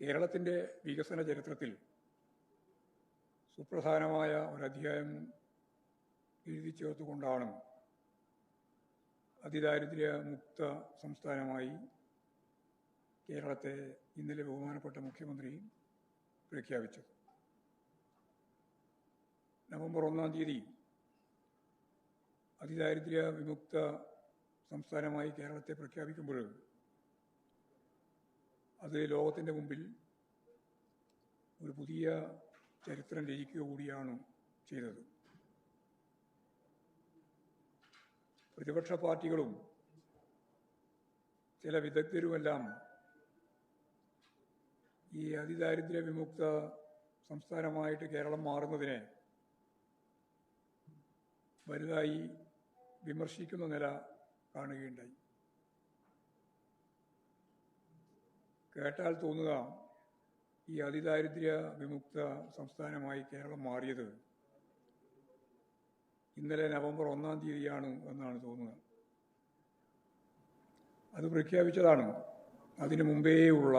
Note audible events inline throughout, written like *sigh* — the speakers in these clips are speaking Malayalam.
കേരളത്തിന്റെ വികസന ചരിത്രത്തിൽ സുപ്രധാനമായ ഒരധ്യായം എഴുതി ചേർത്തുകൊണ്ടാണ് അതിദാരിദ്ര്യ മുക്ത സംസ്ഥാനമായി കേരളത്തെ ഇന്നലെ ബഹുമാനപ്പെട്ട മുഖ്യമന്ത്രി പ്രഖ്യാപിച്ചത്. നവംബർ ഒന്നാം തീയതി അതിദാരിദ്ര്യ വിമുക്ത സംസ്ഥാനമായി കേരളത്തെ പ്രഖ്യാപിക്കുമ്പോൾ അത് ലോകത്തിന്റെ മുമ്പിൽ ഒരു പുതിയ ചരിത്രം രചിക്കുക കൂടിയാണ് ചെയ്തത്. പ്രതിപക്ഷ പാർട്ടികളും ചില വിദഗ്ധരുമെല്ലാം ഈ അതിദാരിദ്ര്യ വിമുക്ത സംസ്ഥാനമായിട്ട് കേരളം മാറുന്നതിനെ വലുതായി വിമർശിക്കുന്ന നില കാണുകയുണ്ടായി. കേട്ടാൽ തോന്നുക ഈ അതിദാരിദ്ര്യ വിമുക്ത സംസ്ഥാനമായി കേരളം മാറിയത്. ഇന്നലെ നവംബർ ഒന്നാം തീയതിയാണ് എന്നാണ് തോന്നുന്നത് അത് പ്രഖ്യാപിച്ചതാണ്. അതിനു മുമ്പേയുള്ള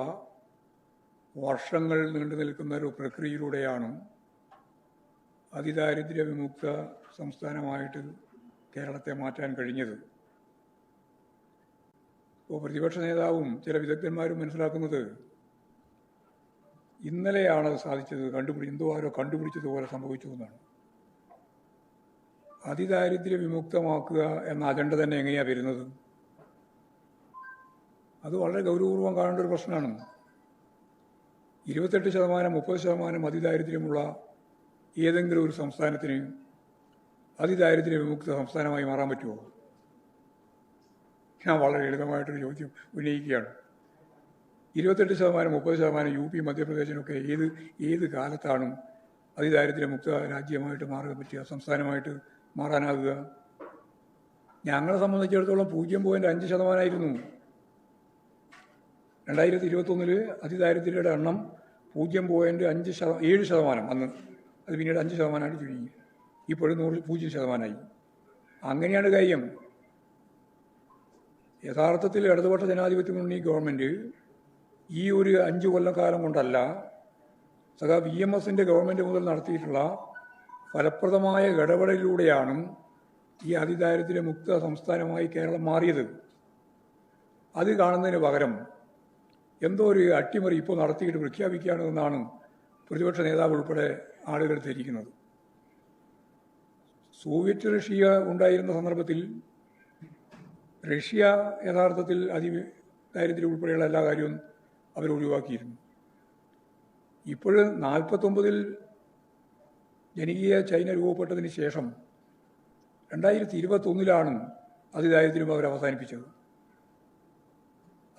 വർഷങ്ങൾ നീണ്ടു നിൽക്കുന്ന ഒരു പ്രക്രിയയിലൂടെയാണ് അതിദാരിദ്ര്യ വിമുക്ത സംസ്ഥാനമായിട്ട് കേരളത്തെ മാറ്റാൻ കഴിഞ്ഞത്. പ്രതിപക്ഷ നേതാവും ചില വിദഗ്ധന്മാരും മനസ്സിലാക്കുന്നത് ഇന്നലെയാണ് അത് സാധിച്ചത് കണ്ടുപിടി എന്തോ ആരോ കണ്ടുപിടിച്ചതുപോലെ സംഭവിച്ചു എന്നാണ്. അതിദാരിദ്ര്യ വിമുക്തമാക്കുക എന്ന അജണ്ട തന്നെ എങ്ങനെയാണ് വരുന്നത്? അത് വളരെ ഗൗരവപൂർവം കാണേണ്ട ഒരു പ്രശ്നമാണ്. ഇരുപത്തെട്ട് ശതമാനം മുപ്പത് ശതമാനം അതിദാരിദ്ര്യമുള്ള ഏതെങ്കിലും ഒരു സംസ്ഥാനത്തിന് അതിദാരിദ്ര്യ വിമുക്ത സംസ്ഥാനമായി മാറാൻ പറ്റുമോ? ഞാൻ വളരെ ലളിതമായിട്ടൊരു ചോദ്യം ഉന്നയിക്കുകയാണ്. ഇരുപത്തെട്ട് ശതമാനം മുപ്പത് ശതമാനം യു പി മധ്യപ്രദേശിനൊക്കെ ഏത് ഏത് കാലത്താണ് അതിദാരിദ്ര്യ മുക്ത രാജ്യമായിട്ട് മാറാൻ പറ്റുക സംസ്ഥാനമായിട്ട് മാറാനാകുക? ഞങ്ങളെ സംബന്ധിച്ചിടത്തോളം പൂജ്യം പോയിന്റ് അഞ്ച് ശതമാനമായിരുന്നു. രണ്ടായിരത്തി ഇരുപത്തൊന്നിൽ അതിദാരിദ്ര്യയുടെ എണ്ണം പൂജ്യം പോയിന്റ് അഞ്ച് ശത ഏഴ് ശതമാനം അന്ന്. അത് പിന്നീട് അഞ്ച് ശതമാനമായിട്ട് ചുരുങ്ങി. ഇപ്പോഴും നൂറ് പൂജ്യം ശതമാനമായി. അങ്ങനെയാണ് കാര്യം. യഥാർത്ഥത്തിൽ ഇടതുപക്ഷ ജനാധിപത്യ മുന്നണി ഗവൺമെന്റ് ഈ ഒരു അഞ്ച് കൊല്ലക്കാലം കൊണ്ടല്ല സഹ വി എം എസിന്റെ ഗവൺമെന്റ് മുതൽ നടത്തിയിട്ടുള്ള ഫലപ്രദമായ ഇടപെടലിലൂടെയാണ് ഈ അതിദാരിദ്ര്യ മുക്ത സംസ്ഥാനമായി കേരളം മാറിയത്. അത് കാണുന്നതിന് പകരം എന്തോ ഒരു അട്ടിമറി ഇപ്പോൾ നടത്തിയിട്ട് പ്രഖ്യാപിക്കുകയാണെന്നാണ് പ്രതിപക്ഷ നേതാവ് ഉൾപ്പെടെ ആളുകൾ ധരിക്കുന്നത്. സോവിയറ്റ് റഷ്യ ഉണ്ടായിരുന്ന സന്ദർഭത്തിൽ റഷ്യ യഥാർത്ഥത്തിൽ അതി ദാരിദ്ര്യം ഉൾപ്പെടെയുള്ള എല്ലാ കാര്യവും അവർ ഒഴിവാക്കിയിരുന്നു ഇപ്പോൾ നാൽപ്പത്തൊമ്പതിൽ ജനകീയ ചൈന രൂപപ്പെട്ടതിന് ശേഷം രണ്ടായിരത്തി ഇരുപത്തൊന്നിലാണ് അതിദാരിദ്ര്യം അവർ അവസാനിപ്പിച്ചത്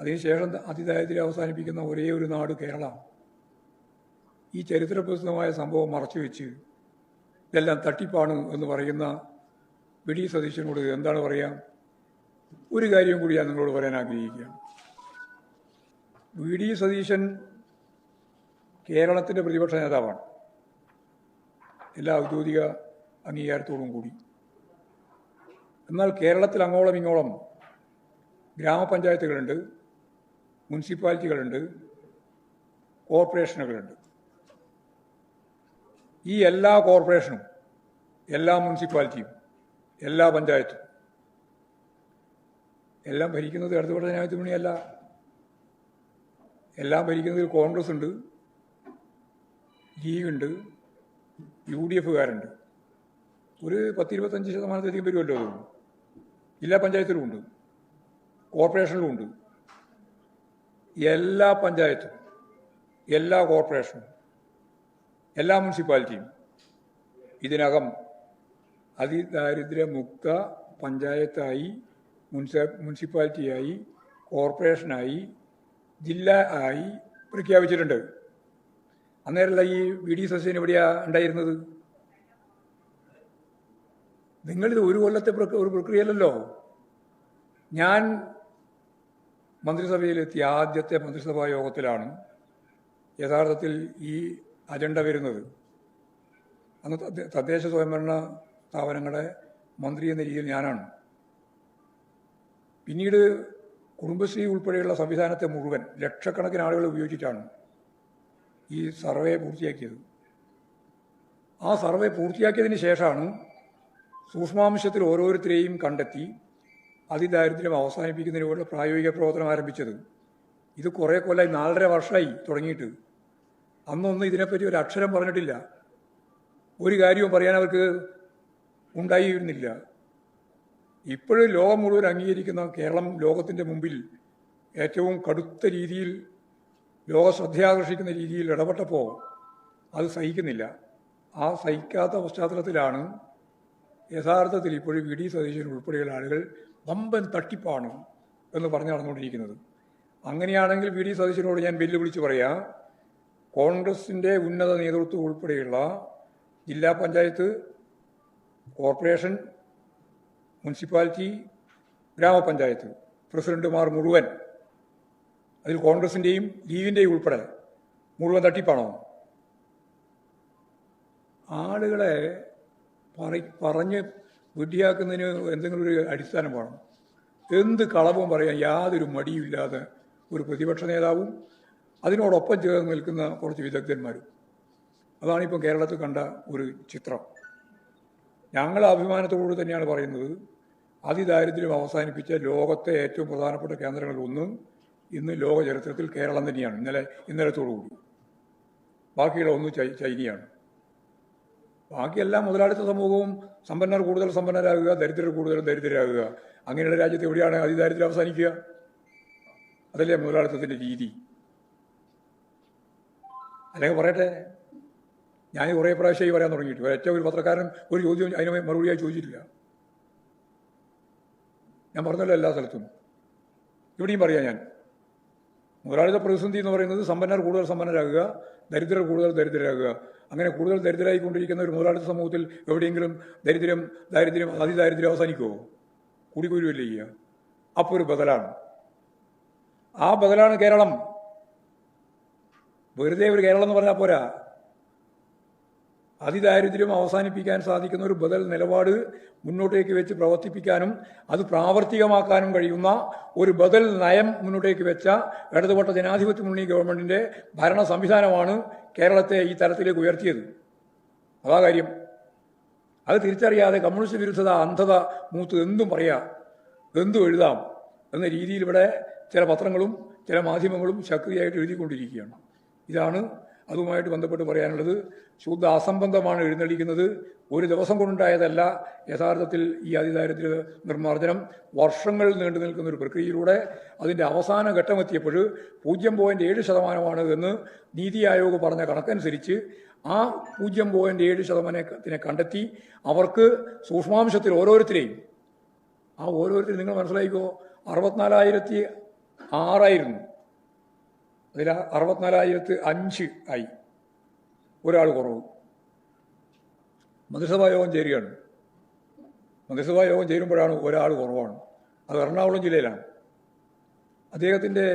അതിനുശേഷം അതിദാരിദ്ര്യം അവസാനിപ്പിക്കുന്ന ഒരേ ഒരു നാട് കേരള. ഈ ചരിത്രപ്രസിദ്ധമായ സംഭവം മറച്ചുവെച്ച് ഇതെല്ലാം തട്ടിപ്പാണ് എന്ന് പറയുന്ന വി ഡി സതീശനോട് എന്താണ് പറയുക ഒരു കാര്യം കൂടി ഞാൻ നിങ്ങളോട് പറയാൻ ആഗ്രഹിക്കുകയാണ്. വി ഡി സതീശൻ കേരളത്തിന്റെ പ്രതിപക്ഷ നേതാവാണ്. എല്ലാ ഔദ്യോഗിക അംഗീകാരത്തോടും കൂടി. എന്നാൽ കേരളത്തിൽ അങ്ങോളം ഇങ്ങോളം ഗ്രാമപഞ്ചായത്തുകളുണ്ട് മുനിസിപ്പാലിറ്റികളുണ്ട് കോർപ്പറേഷനുകളുണ്ട്. ഈ എല്ലാ കോർപ്പറേഷനും എല്ലാ മുനിസിപ്പാലിറ്റിയും എല്ലാ പഞ്ചായത്തും എല്ലാം ഭരിക്കുന്നത് ഇടതുപക്ഷ ജനാധിപത്യ മുന്നണിയല്ല എല്ലാം ഭരിക്കുന്നതിൽ കോൺഗ്രസ് ഉണ്ട് ലീഗുണ്ട് യു ഡി എഫുകാരുണ്ട് ഒരു പത്തിരുപത്തഞ്ച് ശതമാനത്തിലധികം വരുമല്ലോ അത്. ജില്ലാ പഞ്ചായത്തിലും ഉണ്ട് കോർപ്പറേഷനിലും ഉണ്ട്. എല്ലാ പഞ്ചായത്തും എല്ലാ കോർപ്പറേഷനും എല്ലാ മുനിസിപ്പാലിറ്റിയും ഇതിനകം അതിദാരിദ്ര്യമുക്ത പഞ്ചായത്തായി മുനിസ മുനിസിപ്പാലിറ്റിയായി കോർപ്പറേഷനായി ജില്ല ആയി പ്രഖ്യാപിച്ചിട്ടുണ്ട്. അന്നേരമല്ല ഈ വി ഡി സസ്യൻ എവിടെയാ ഉണ്ടായിരുന്നത്? നിങ്ങളിത് ഒരു കൊല്ലത്തെ ഒരു പ്രക്രിയയല്ലല്ലോ. ഞാൻ മന്ത്രിസഭയിലെത്തിയ ആദ്യത്തെ മന്ത്രിസഭാ യോഗത്തിലാണ് യഥാർത്ഥത്തിൽ ഈ അജണ്ട വരുന്നത്. അന്ന് തദ്ദേ- തദ്ദേശ സ്വയംഭരണ സ്ഥാപനങ്ങളുടെ മന്ത്രി എന്ന രീതിയിൽ ഞാനാണ്. പിന്നീട് കുടുംബശ്രീ ഉൾപ്പെടെയുള്ള സംവിധാനത്തെ മുഴുവൻ ലക്ഷക്കണക്കിന് ആളുകൾ ഉപയോഗിച്ചിട്ടാണ് ഈ സർവേ പൂർത്തിയാക്കിയത്. ആ സർവേ പൂർത്തിയാക്കിയതിന് ശേഷമാണ് സൂക്ഷ്മാംശത്തിൽ ഓരോരുത്തരെയും കണ്ടെത്തി അതിദാരിദ്ര്യം അവസാനിപ്പിക്കുന്നതിനുള്ള പ്രായോഗിക പ്രവർത്തനം ആരംഭിച്ചത്. ഇത് കുറേ കൊല്ലമായി നാലര വർഷമായി തുടങ്ങിയിട്ട്. അന്നൊന്നും ഇതിനെപ്പറ്റി ഒരു അക്ഷരം പറഞ്ഞിട്ടില്ല. ഒരു കാര്യവും പറയാൻ അവർക്ക് ഉണ്ടായിരുന്നില്ല. ഇപ്പോഴും ലോകം മുഴുവൻ അംഗീകരിക്കുന്ന കേരളം ലോകത്തിന്റെ മുമ്പിൽ ഏറ്റവും കടുത്ത രീതിയിൽ ലോക ശ്രദ്ധയാകർഷിക്കുന്ന രീതിയിൽ ഇടപെട്ടപ്പോൾ അത് സഹിക്കുന്നില്ല. ആ സഹിക്കാത്ത പശ്ചാത്തലത്തിലാണ് യഥാർത്ഥത്തിൽ ഇപ്പോഴും വി ഡി സതീശൻ ഉൾപ്പെടെയുള്ള ആളുകൾ വമ്പൻ തട്ടിപ്പാണ് എന്ന് പറഞ്ഞു നടന്നുകൊണ്ടിരിക്കുന്നത്. അങ്ങനെയാണെങ്കിൽ വി ഡി സതീശനോട് ഞാൻ വെല്ലുവിളിച്ച് പറയാം കോൺഗ്രസിന്റെ ഉന്നത നേതൃത്വം ഉൾപ്പെടെയുള്ള ജില്ലാ പഞ്ചായത്ത് കോർപ്പറേഷൻ മുനിസിപ്പാലിറ്റി ഗ്രാമപഞ്ചായത്ത് പ്രസിഡന്റുമാർ മുഴുവൻ അതിൽ കോൺഗ്രസിന്റെയും ലീഗിന്റെയും ഉൾപ്പെടെ മുഴുവൻ തട്ടിപ്പാണോ? ആളുകളെ പറ പറഞ്ഞ് വിഡ്ഢിയാക്കുന്നതിന് എന്തെങ്കിലും ഒരു അടിസ്ഥാനം വേണം. എന്ത് കളവും പറയാൻ യാതൊരു മടിയുമില്ലാതെ ഒരു പ്രതിപക്ഷ നേതാവും അതിനോടൊപ്പം ചേർന്ന് നിൽക്കുന്ന കുറച്ച് വിദഗ്ധന്മാരും. അതാണിപ്പോൾ കേരളത്തിൽ കണ്ട ഒരു ചിത്രം. ഞങ്ങളെ അഭിമാനത്തോടു തന്നെയാണ് പറയുന്നത്. അതിദാരിദ്ര്യം അവസാനിപ്പിച്ച ലോകത്തെ ഏറ്റവും പ്രധാനപ്പെട്ട കേന്ദ്രങ്ങളിൽ ഒന്ന് ഇന്ന് ലോക ചരിത്രത്തിൽ കേരളം തന്നെയാണ്. ഇന്നലെ ഇന്നലത്തോടുകൂടി. ബാക്കിയുള്ള ഒന്ന് ചൈനയാണ്. ബാക്കിയെല്ലാം മുതലാളിത്ത സമൂഹവും സമ്പന്നർ കൂടുതൽ സമ്പന്നരാകുക ദരിദ്രർ കൂടുതൽ ദരിദ്രരാകുക. അങ്ങനെയുള്ള രാജ്യത്ത് എവിടെയാണ് അതിദാരിദ്ര്യം അവസാനിക്കുക? അതല്ലേ മുതലാളിത്തത്തിന്റെ രീതി. അല്ലെങ്കിൽ പറയട്ടെ ഞാൻ കുറേ പ്രാവശ്യമായി പറയാൻ തുടങ്ങിയിട്ട്. ഒരൊറ്റ ഒരു പത്രക്കാരൻ ഒരു ചോദ്യം അതിന് മറുപടിയായി ചോദിച്ചിട്ടില്ല. ഞാൻ പറഞ്ഞല്ലോ എല്ലാ സ്ഥലത്തും. ഇവിടെയും പറയാം ഞാൻ. മുതലാളിത്ത പ്രതിസന്ധി എന്ന് പറയുന്നത് സമ്പന്നർ കൂടുതൽ സമ്പന്നരാകുക ദരിദ്രർ കൂടുതൽ ദരിദ്രരാകുക. അങ്ങനെ കൂടുതൽ ദരിദ്രരായിക്കൊണ്ടിരിക്കുന്ന ഒരു മുതലാളിത്ത സമൂഹത്തിൽ എവിടെയെങ്കിലും ദരിദ്രം ദാരിദ്ര്യം അതിദാരിദ്ര്യം അവസാനിക്കുമോ കൂടിക്കൂരുവല്ലേ ചെയ്യുക? അപ്പോൾ ഒരു ബദലാണ്. ആ ബദലാണ് കേരളം. വെറുതെ ഒരു കേരളം എന്ന് പറഞ്ഞാൽ പോരാ. അതിദാരിദ്ര്യം അവസാനിപ്പിക്കാൻ സാധിക്കുന്ന ഒരു ബദൽ നിലപാട് മുന്നോട്ടേക്ക് വെച്ച് പ്രവർത്തിപ്പിക്കാനും അത് പ്രാവർത്തികമാക്കാനും കഴിയുന്ന ഒരു ബദൽ നയം മുന്നോട്ടേക്ക് വെച്ച ഇടതുപെട്ട ജനാധിപത്യ മുന്നണി ഗവൺമെന്റിന്റെ ഭരണ സംവിധാനമാണ് കേരളത്തെ ഈ തരത്തിലേക്ക് ഉയർത്തിയത്. അതാ കാര്യം. അത് തിരിച്ചറിയാതെ കമ്മ്യൂണിസ്റ്റ് വിരുദ്ധത അന്ധത മൂത്ത് എന്തും പറയാം എന്തും എഴുതാം എന്ന രീതിയിൽ ഇവിടെ ചില പത്രങ്ങളും ചില മാധ്യമങ്ങളും ശക്തിയായിട്ട് എഴുതിക്കൊണ്ടിരിക്കുകയാണ്. ഇതാണ് അതുമായിട്ട് ബന്ധപ്പെട്ട് പറയാനുള്ളത് ശുദ്ധ അസംബന്ധമാണ് എഴുന്നള്ളിക്കുന്നത്. ഒരു ദിവസം കൊണ്ടുണ്ടായതല്ല. യഥാർത്ഥത്തിൽ ഈ അതിദാരിദ്ര്യ നിർമ്മാർജനം വർഷങ്ങൾ നീണ്ടു നിൽക്കുന്ന ഒരു പ്രക്രിയയിലൂടെ അതിന്റെ അവസാന ഘട്ടമെത്തിയപ്പോൾ പൂജ്യം പോയിന്റ് ഏഴ് ശതമാനമാണ് എന്ന് നീതി ആയോഗ് പറഞ്ഞ കണക്കനുസരിച്ച് ആ പൂജ്യം പോയിന്റ് ഏഴ് ശതമാനത്തിനെ കണ്ടെത്തി അവർക്ക് സൂക്ഷ്മാംശത്തിൽ ഓരോരുത്തരെയും ആ ഓരോരുത്തരും നിങ്ങൾ മനസ്സിലാക്കിക്കോ അറുപത്തിനാലായിരത്തി ആറായിരുന്നു. അതിൽ അറുപത്തിനാലായിരത്തി അഞ്ച് ആയി. ഒരാൾ കുറവ്. മന്ത്രിസഭാ യോഗം ചേരുകയാണ്. മന്ത്രിസഭാ യോഗം ചേരുമ്പോഴാണ് ഒരാൾ കുറവാണ്. അത് എറണാകുളം ജില്ലയിലാണ്. അദ്ദേഹത്തിന്റെ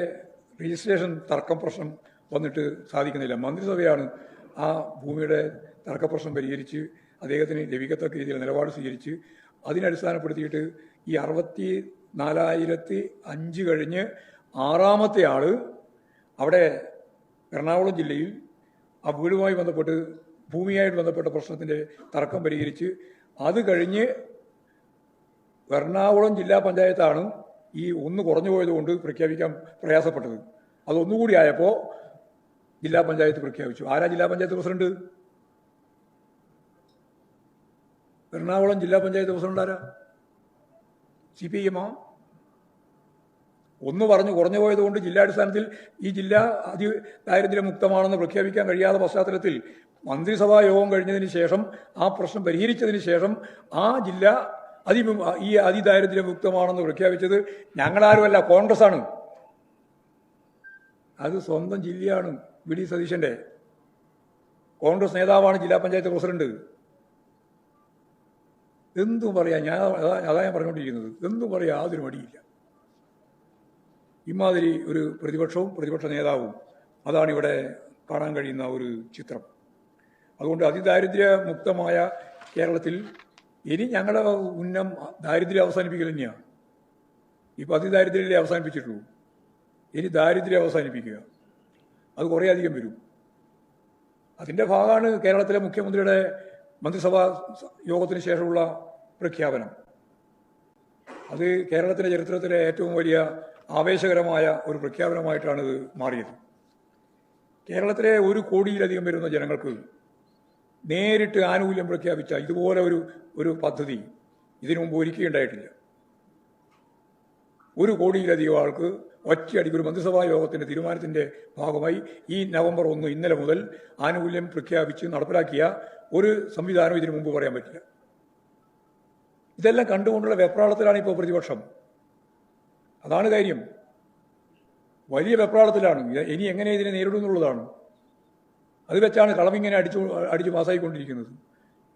രജിസ്ട്രേഷൻ തർക്കം പ്രശ്നം വന്നിട്ട് സാധിക്കുന്നില്ല. മന്ത്രിസഭയാണ് ആ ഭൂമിയുടെ തർക്കപ്രശ്നം പരിഹരിച്ച് അദ്ദേഹത്തിന് ലഭിക്കത്തക്ക രീതിയിൽ നിലപാട് സ്വീകരിച്ച് അതിനടിസ്ഥാനപ്പെടുത്തിയിട്ട് ഈ അറുപത്തി നാലായിരത്തി അഞ്ച് കഴിഞ്ഞ് ആറാമത്തെ ആൾ അവിടെ എറണാകുളം ജില്ലയിൽ ആ വീടുമായി ബന്ധപ്പെട്ട് ഭൂമിയായിട്ട് ബന്ധപ്പെട്ട പ്രശ്നത്തിന്റെ തർക്കം പരിഹരിച്ച് അത് കഴിഞ്ഞ് എറണാകുളം ജില്ലാ പഞ്ചായത്താണ് ഈ ഒന്ന് കുറഞ്ഞു പോയതുകൊണ്ട് പ്രഖ്യാപിക്കാൻ പ്രയാസപ്പെട്ടത്. അതൊന്നുകൂടി ആയപ്പോൾ ജില്ലാ പഞ്ചായത്ത് പ്രഖ്യാപിച്ചു. ആരാ ജില്ലാ പഞ്ചായത്ത് പ്രസിഡന്റ്? എറണാകുളം ജില്ലാ പഞ്ചായത്ത് പ്രസിഡന്റ് ആരാ? സി പി എമ്മാ ഒന്ന് പറഞ്ഞു കുറഞ്ഞു പോയതുകൊണ്ട് ജില്ലാടിസ്ഥാനത്തിൽ ഈ ജില്ല അതി ദാരിദ്ര്യമുക്തമാണെന്ന് പ്രഖ്യാപിക്കാൻ കഴിയാത്ത പശ്ചാത്തലത്തിൽ മന്ത്രിസഭാ യോഗം കഴിഞ്ഞതിന് ശേഷം ആ പ്രശ്നം പരിഹരിച്ചതിന് ശേഷം ആ ജില്ല അതി ഈ അതിദാരിദ്ര്യമുക്തമാണെന്ന് പ്രഖ്യാപിച്ചത് ഞങ്ങളാരുമല്ല കോൺഗ്രസ് ആണ് അത് സ്വന്തം ജില്ലയാണ് വി ഡി സതീശന്റെ. കോൺഗ്രസ് നേതാവാണ് ജില്ലാ പഞ്ചായത്ത് പ്രസിഡന്റ്. എന്തും പറയാം ഞാൻ അതാ ഞാൻ പറഞ്ഞുകൊണ്ടിരിക്കുന്നത്. എന്തും പറയാം യാതൊരു മടിയില്ല. ഇമാതിരി ഒരു പ്രതിപക്ഷവും പ്രതിപക്ഷ നേതാവും അതാണ് ഇവിടെ കാണാൻ കഴിയുന്ന ഒരു ചിത്രം. അതുകൊണ്ട് അതിദാരിദ്ര്യ മുക്തമായ കേരളത്തിൽ ഇനി ഞങ്ങളുടെ ഉന്നം ദാരിദ്ര്യം അവസാനിപ്പിക്കൽ തന്നെയാണ് ഇപ്പം അതിദാരിദ്ര്യമല്ലേ അവസാനിപ്പിച്ചിട്ടുള്ളൂ. ഇനി ദാരിദ്ര്യം അവസാനിപ്പിക്കുക. അത് കുറേ അധികം വരും. അതിന്റെ ഭാഗമാണ് കേരളത്തിലെ മുഖ്യമന്ത്രിയുടെ മന്ത്രിസഭാ യോഗത്തിന് ശേഷമുള്ള പ്രഖ്യാപനം. അത് കേരളത്തിന്റെ ചരിത്രത്തിലെ ഏറ്റവും വലിയ ആവേശകരമായ ഒരു പ്രഖ്യാപനമായിട്ടാണ് ഇത് മാറിയത്. കേരളത്തിലെ ഒരു കോടിയിലധികം വരുന്ന ജനങ്ങൾക്ക് നേരിട്ട് ആനുകൂല്യം പ്രഖ്യാപിച്ച ഇതുപോലെ ഒരു ഒരു പദ്ധതി ഇതിനു മുമ്പ് ഒരുക്കിയുണ്ടായിട്ടില്ല ഒരു കോടിയിലധികം ആൾക്ക് ഒറ്റയടിക്ക് ഒരു മന്ത്രിസഭാ യോഗത്തിന്റെ തീരുമാനത്തിന്റെ ഭാഗമായി ഈ നവംബർ ഒന്ന് ഇന്നലെ മുതൽ ആനുകൂല്യം പ്രഖ്യാപിച്ച് നടപ്പിലാക്കിയ ഒരു സംവിധാനം ഇതിനു മുമ്പ് പറയാൻ പറ്റില്ല. ഇതെല്ലാം കണ്ടുകൊണ്ടുള്ള വെപ്രാളത്തിലാണ് ഇപ്പോൾ പ്രതിപക്ഷം. അതാണ് കാര്യം വലിയ വെപ്രാളത്തിലാണ്. ഇനി എങ്ങനെ ഇതിനെ നേരിടുമെന്നുള്ളതാണ് അത് വെച്ചാണ് കളമിങ്ങനെ അടിച്ചു അടിച്ച് പാസ്സായിക്കൊണ്ടിരിക്കുന്നത്.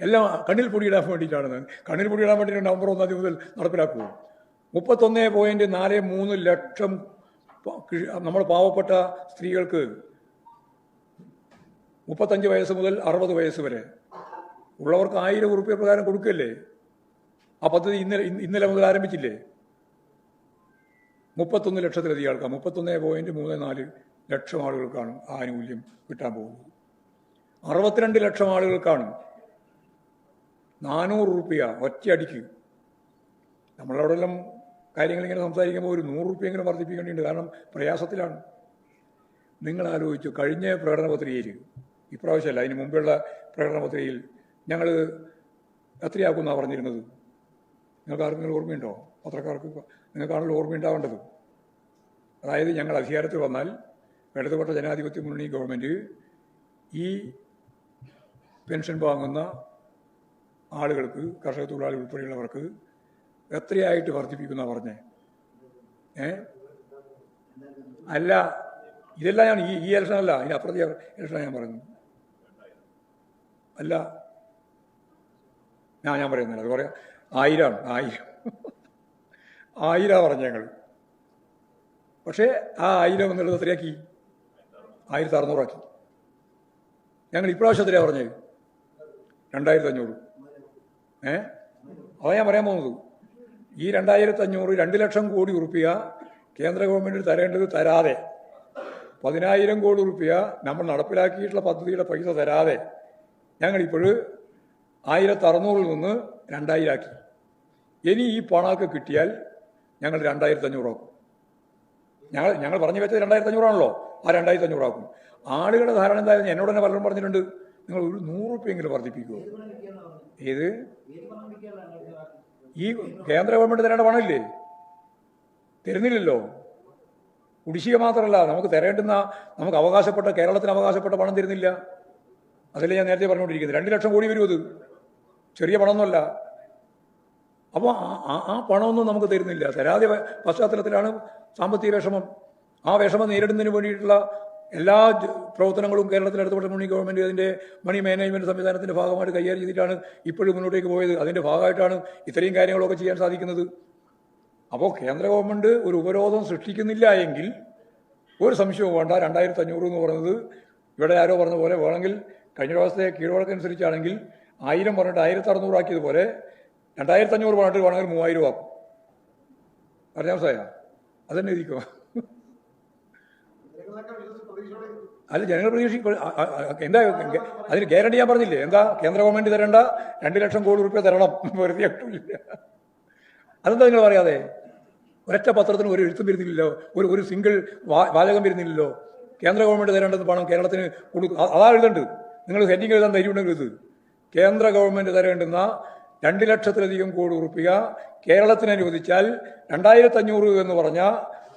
എല്ലാം കണ്ണിൽ പൊടിയിടാൻ വേണ്ടിയിട്ടാണ്. കണ്ണിൽ പൊടിയിടാൻ വേണ്ടിയിട്ട് നവംബർ ഒന്നാം തീയതി മുതൽ നടപ്പിലാക്കുക മുപ്പത്തൊന്ന് പോയിന്റ് നാല് മൂന്ന് ലക്ഷം നമ്മൾ പാവപ്പെട്ട സ്ത്രീകൾക്ക് മുപ്പത്തഞ്ച് വയസ്സ് മുതൽ അറുപത് വയസ്സ് വരെ. ഉള്ളവർക്ക് ആയിരം ഉറുപ്പ്യ പ്രകാരം കൊടുക്കല്ലേ? ആ പദ്ധതി ഇന്നലെ ഇന്നലെ മുതൽ ആരംഭിച്ചില്ലേ? മുപ്പത്തൊന്ന് ലക്ഷത്തിലധികം ആൾക്കാർ മുപ്പത്തൊന്ന് പോയിന്റ് മൂന്ന് നാല് ലക്ഷം ആളുകൾക്കാണ് ആ ആനുകൂല്യം കിട്ടാൻ പോകുന്നത്. അറുപത്തിരണ്ട് ലക്ഷം ആളുകൾക്കാണ് നാനൂറ് റുപ്യ ഒറ്റയടിക്ക്. നമ്മളവിടെല്ലാം കാര്യങ്ങൾ ഇങ്ങനെ സംസാരിക്കുമ്പോൾ ഒരു നൂറ് റുപ്യെങ്കിലും വർദ്ധിപ്പിക്കേണ്ടിയുണ്ട്. കാരണം പ്രയാസത്തിലാണ്. നിങ്ങൾ ആലോചിച്ചു കഴിഞ്ഞ പ്രകടന പത്രികയിൽ ഇപ്രാവശ്യമല്ല അതിന് മുമ്പുള്ള പ്രകടന പത്രികയിൽ ഞങ്ങൾ എത്രയാക്കുമെന്നാണ് പറഞ്ഞിരുന്നത്? നിങ്ങൾക്ക് ആർക്കെങ്കിലും ഓർമ്മയുണ്ടോ? പത്രക്കാർക്ക് നിങ്ങൾക്കാണല്ലോ ഓർമ്മയുണ്ടാവേണ്ടത്. അതായത് ഞങ്ങൾ അധികാരത്തിൽ വന്നാൽ ഇടതുപക്ഷ ജനാധിപത്യ മുന്നണി ഗവൺമെന്റ് ഈ പെൻഷൻ വാങ്ങുന്ന ആളുകൾക്ക് കർഷക തൊഴിലാളി ഉൾപ്പെടെയുള്ളവർക്ക് എത്രയായിട്ട് വർദ്ധിപ്പിക്കുന്ന പറഞ്ഞേ? ഏ? അല്ല ഇതെല്ലാം ഞാൻ ഈ ഈ ഇലക്ഷനല്ല ഇനി അപ്പുറത്തെ ഇലക്ഷനാണ് ഞാൻ പറയുന്നത്. അല്ല ഞാൻ ഞാൻ പറയുന്നില്ല അത് പറയാം ആയിരമാണ് ആയിരം. ആയിരം പറഞ്ഞു ഞങ്ങൾ പക്ഷേ ആ ആയിരം എന്നുള്ളത് എത്രയാക്കി? ആയിരത്തി അറുന്നൂറാക്കി ഞങ്ങൾ ഇപ്രാവശ്യം എത്രയാണ് പറഞ്ഞത് രണ്ടായിരത്തി അഞ്ഞൂറ് ഏ? അതാ ഞാൻ പറയാൻ പോകുന്നത്. ഈ രണ്ടായിരത്തി അഞ്ഞൂറ് രണ്ട് ലക്ഷം കോടി ഉറുപ്പിക കേന്ദ്ര ഗവൺമെന്റ് തരേണ്ടത് തരാതെ പതിനായിരം കോടി ഉറുപ്പിക നമ്മൾ നടപ്പിലാക്കിയിട്ടുള്ള പദ്ധതിയുടെ പൈസ തരാതെ ഞങ്ങളിപ്പോൾ ആയിരത്തി അറുന്നൂറിൽ നിന്ന് രണ്ടായിരം ആക്കി ഇനി ഈ പണമൊക്കെ കിട്ടിയാൽ ഞങ്ങൾ രണ്ടായിരത്തി അഞ്ഞൂറാക്കും ഞങ്ങൾ ഞങ്ങൾ പറഞ്ഞു വെച്ചത് രണ്ടായിരത്തി അഞ്ഞൂറാണല്ലോ ആ രണ്ടായിരത്തി അഞ്ഞൂറാക്കും ആളുകളുടെ ധാരണ എന്തായാലും എന്നോട് തന്നെ പലരും പറഞ്ഞിട്ടുണ്ട്. നിങ്ങൾ ഒരു നൂറ് റുപ്യെങ്കിലും വർദ്ധിപ്പിക്കുമോ ഏത്? ഈ കേന്ദ്ര ഗവൺമെന്റ് തരേണ്ട പണമില്ലേ? തരുന്നില്ലല്ലോ. കുടിശ്ശിക മാത്രമല്ല നമുക്ക് തരേണ്ടുന്ന നമുക്ക് അവകാശപ്പെട്ട കേരളത്തിന് അവകാശപ്പെട്ട പണം തരുന്നില്ല. അതല്ലേ ഞാൻ നേരത്തെ പറഞ്ഞുകൊണ്ടിരിക്കുന്നത്. രണ്ട് ലക്ഷം കോടി വരും അത്. ചെറിയ പണമൊന്നുമല്ല. അപ്പോൾ ആ പണമൊന്നും നമുക്ക് തരുന്നില്ല. തരാതെ പശ്ചാത്തലത്തിലാണ് സാമ്പത്തിക വിഷമം. ആ വിഷമം നേരിടുന്നതിന് വേണ്ടിയിട്ടുള്ള എല്ലാ പ്രവർത്തനങ്ങളും കേരളത്തിലെ അടുത്ത മണി ഗവൺമെന്റ് അതിന്റെ മണി മാനേജ്മെന്റ് സംവിധാനത്തിന്റെ ഭാഗമായിട്ട് കൈകാര്യം ചെയ്തിട്ടാണ് ഇപ്പോഴും മുന്നോട്ടേക്ക് പോയത്. അതിന്റെ ഭാഗമായിട്ടാണ് ഇത്രയും കാര്യങ്ങളൊക്കെ ചെയ്യാൻ സാധിക്കുന്നത്. അപ്പോൾ കേന്ദ്ര ഗവൺമെന്റ് ഒരു ഉപരോധം സൃഷ്ടിക്കുന്നില്ല എങ്കിൽ ഒരു സംശയവും വേണ്ട. രണ്ടായിരത്തി അഞ്ഞൂറ് എന്ന് പറയുന്നത് ഇവിടെ ആരോ പറഞ്ഞ പോലെ വേണമെങ്കിൽ കഴിഞ്ഞ പ്രാവശ്യത്തെ കീഴ്വഴക്കനുസരിച്ചാണെങ്കിൽ ആയിരം പറഞ്ഞിട്ട് ആയിരത്തി അറുന്നൂറ് ആക്കിയതുപോലെ രണ്ടായിരത്തി അഞ്ഞൂറ് പറഞ്ഞിട്ട് വേണമെങ്കിൽ മൂവായിരം ആക്കും. അറിയാം അത് അതന്നെ ഇരിക്കുക അല്ല ജനങ്ങൾ പ്രതീക്ഷിക്കും. എന്താ അതിന് ഗ്യാരണ്ടി ഞാൻ പറഞ്ഞില്ലേ? എന്താ? കേന്ദ്ര ഗവൺമെന്റ് തരേണ്ട രണ്ട് ലക്ഷം കോടി റുപ്യ തരണം. വെറുതെ ഇല്ല അതെന്താ നിങ്ങൾ പറയാതെ? ഒരൊറ്റ പത്രത്തിന് ഒരു എഴുത്തും വരുന്നില്ലല്ലോ. ഒരു ഒരു സിംഗിൾ വാചകം വരുന്നില്ലല്ലോ. കേന്ദ്ര ഗവൺമെന്റ് തരേണ്ടത് പണം കേരളത്തിന് കൊടുക്കും അതാ എഴുതണ്ട് നിങ്ങൾ ഹെഡിങ് എഴുതാൻ ധൈര്യം ഉണ്ടെങ്കിൽ ഇത് കേന്ദ്ര ഗവൺമെന്റ് തരേണ്ടുന്ന രണ്ട് ലക്ഷത്തിലധികം കോടി ഉറുപ്പിക കേരളത്തിന് അനുവദിച്ചാൽ രണ്ടായിരത്തി അഞ്ഞൂറ് എന്ന് പറഞ്ഞ